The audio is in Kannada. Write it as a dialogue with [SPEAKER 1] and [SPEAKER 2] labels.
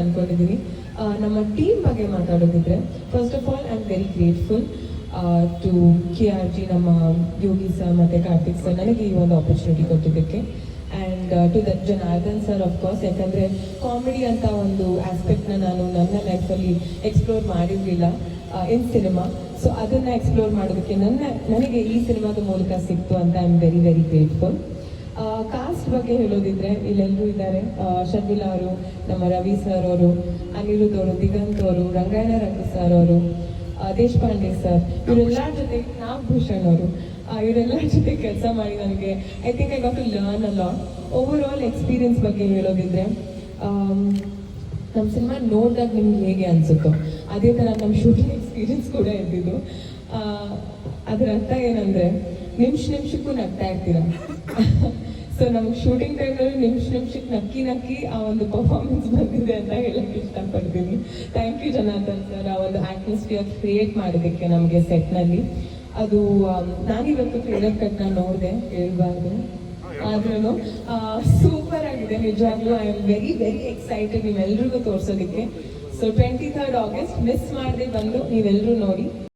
[SPEAKER 1] ಅನ್ಕೊಂಡಿದ್ದೀನಿ ನಮ್ಮ ಟೀಮ್ ಬಗ್ಗೆ ಮಾತಾಡೋದಿದ್ರೆ first of all I am very grateful to K R G ನಮ್ಮ ಯೋಗಿ ಸರ್ ಮತ್ತು ಕಾರ್ತಿಕ್ ಸರ್ ನನಗೆ ಈ ಒಂದು ಆಪರ್ಚುನಿಟಿ ಕೊಟ್ಟಿದ್ದಕ್ಕೆ. And to the Janardhan sir of course ಯಾಕಂದರೆ ಕಾಮಿಡಿ ಅಂತ ಒಂದು ಆಸ್ಪೆಕ್ಟ್ನ ನಾನು ನನ್ನ ಲೈಫಲ್ಲಿ ಎಕ್ಸ್ಪ್ಲೋರ್ ಮಾಡಿರಲಿಲ್ಲ ಇನ್ ಸಿನಿಮಾ ಸೊ ಅದನ್ನು ಎಕ್ಸ್ಪ್ಲೋರ್ ಮಾಡೋದಕ್ಕೆ ನನ್ನ, ನನಗೆ ಈ ಸಿನಿಮಾದ ಮೂಲಕ ಸಿಕ್ತು ಅಂತ I am very very grateful ಬಗ್ಗೆ ಹೇಳೋದಿದ್ರೆ ಇಲ್ಲೆಲ್ಲರೂ ಇದ್ದಾರೆ. ಶರ್ಮಿಲಾ ಅವರು, ನಮ್ಮ ರವಿ ಸರ್ ಅವರು, ಅನಿರುದ್ಧ ಅವರು, ದಿಗಂತ್ ಅವರು, ರಂಗಾಯಣ ರಂಗ ಸರ್ ಅವರು ದೇಶಪಾಂಡೆ ಸರ್ ಇವರೆಲ್ಲರ ಜೊತೆ ನಾಗಭೂಷಣ್ ಅವರು. ಇವರೆಲ್ಲರ ಜೊತೆ ಕೆಲಸ ಮಾಡಿ ನನಗೆ I think I got to learn a lot overall experience ಬಗ್ಗೆ ಹೇಳೋದಿದ್ರೆ ನಮ್ಮ ಸಿನಿಮಾ ನೋಡಿದಾಗ ನಿಮ್ಗೆ ಹೇಗೆ ಅನ್ಸುತ್ತೋ, ಅದೇ ಥರ ನಮ್ಮ ಶೂಟಿಂಗ್ ಎಕ್ಸ್ಪೀರಿಯನ್ಸ್ ಕೂಡ ಇದ್ದಿದ್ದು. ಅದರ ಅರ್ಥ ಏನಂದ್ರೆ ನಿಮಿಷ ನಿಮಿಷಕ್ಕೂ ನಗ್ತಾ ಇರ್ತೀರ? ಸೊ ನಮ್ಗೆ ಶೂಟಿಂಗ್ ಟೈಮಲ್ಲಿ ನಿಮಿಷ ನಿಮಿಷಕ್ಕೆ ನಕ್ಕಿ ನಕ್ಕಿ ಆ ಒಂದು ಪರ್ಫಾರ್ಮೆನ್ಸ್ ಬಂದಿದೆ ಅಂತ ಹೇಳಕ್ಕೆ ಇಷ್ಟಪಡ್ತೀನಿ. ಥ್ಯಾಂಕ್ ಯು ಜನಾರ್ದನ್ ಸರ್ ಆ ಒಂದು ಅಟ್ಮಾಸ್ಫಿಯರ್ ಕ್ರಿಯೇಟ್ ಮಾಡೋದಕ್ಕೆ ನಮಗೆ ಸೆಟ್ನಲ್ಲಿ ಅದು ನಾನಿವತ್ತು ಟ್ರೇಲರ್ ಕಟ್ನ ನೋಡಿದೆ, ಹೇಳ್ಬಾರ್ದು. ಆದ್ರೂ ಸೂಪರ್ ಆಗಿದೆ. ನಿಜವಾಗ್ಲೂ I am very very excited ನೀವೆಲ್ರಿಗೂ ತೋರಿಸೋದಕ್ಕೆ. So twenty third August miss ಮಾಡದೆ ಬಂದು ನೀವೆಲ್ಲರೂ ನೋಡಿ.